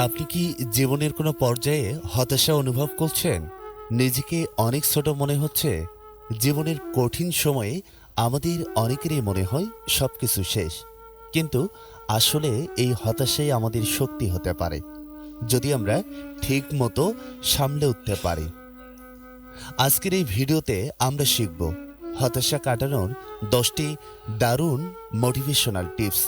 আপনি কি জীবনের কোনো পর্যায়ে হতাশা অনুভব করছেন? নিজেকে অনেক ছোট মনে হচ্ছে। জীবনের কঠিন সময়ে আমাদের অনেকেরই মনে হয় সব কিছু শেষ। কিন্তু আসলে এই হতাশাই আমাদের শক্তি হতে পারে। যদি আমরা ঠিক মতো সামলে উঠতে পারি। আজকের এই ভিডিওতে আমরা শিখব হতাশা কাটানোর দশটি দারুণ মোটিভেশনাল টিপস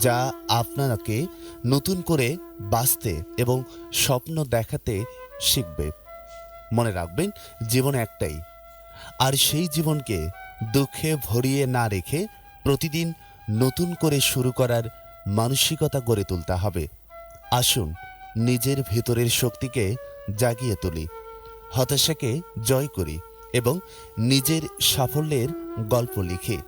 যা আপনাকে নতুন করে বাঁচতে এবং স্বপ্ন দেখাতে শিখবে। মনে রাখবেন, জীবন একটাই। আর সেই জীবনকে দুঃখে ভরিয়ে না রেখে প্রতিদিন নতুন করে শুরু করার মানসিকতা গড়ে তুলতে হবে। আসুন, নিজের ভেতরের শক্তিকে জাগিয়ে তুলি, হতাশাকে জয় করি এবং নিজের সাফল্যের গল্প লিখি।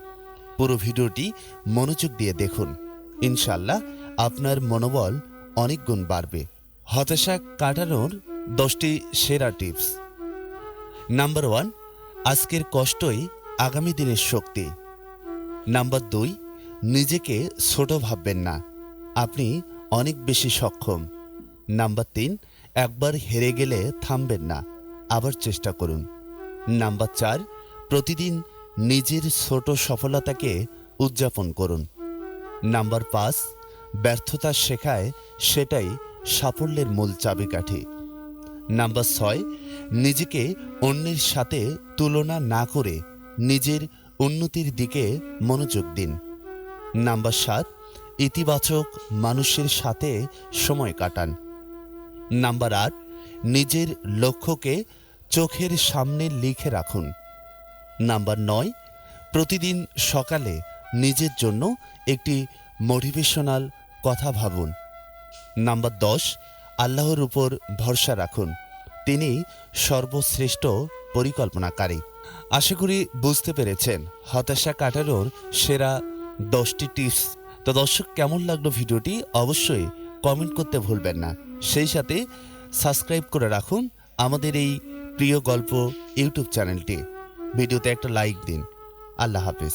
পুরো ভিডিওটি মনোযোগ দিয়ে দেখুন। ইনশাল্লাহ আপনার মনোবল অনেক গুণ বাড়বে। হতাশা কাটানোর দশটি সেরা টিপস। নাম্বার ওয়ান, আজকের কষ্টই আগামী দিনের শক্তি। নাম্বার দুই, নিজেকে ছোট ভাববেন না। আপনি অনেক বেশি সক্ষম। নাম্বার তিন, একবার হেরে গেলে থামবেন না। আবার চেষ্টা করুন। নাম্বার চার, প্রতিদিন নিজের ছোট সফলতাকে উদযাপন করুন। নাম্বার পাঁচ, ব্যর্থতা শেখায় সেটাই সাফল্যের মূল চাবিকাঠি। নাম্বার ছয়, নিজেকে অন্যের সাথে তুলনা না করে নিজের উন্নতির দিকে মনোযোগ দিন। নাম্বার সাত, ইতিবাচক মানুষের সাথে সময় কাটান। নাম্বার আট, নিজের লক্ষ্যকে চোখের সামনে লিখে রাখুন। নাম্বার নয়, প্রতিদিন সকালে নিজের জন্য একটি মোটিভেশনাল কথা ভাবুন। নাম্বার দশ, আল্লাহর উপর ভরসা রাখুন। তিনি সর্বশ্রেষ্ঠ পরিকল্পনাকারী। আশা করি বুঝতে পেরেছেন। হতাশা কাটানোর সেরা দশটি টিপস। তো দর্শক, কেমন লাগল ভিডিওটি? অবশ্যই কমেন্ট করতে ভুলবেন না। সেই সাথে সাবস্ক্রাইব করে রাখুন আমাদের এই প্রিয় গল্প ইউটিউব চ্যানেলটি। ভিডিওতে একটা লাইক দিন। আল্লাহ হাফিজ।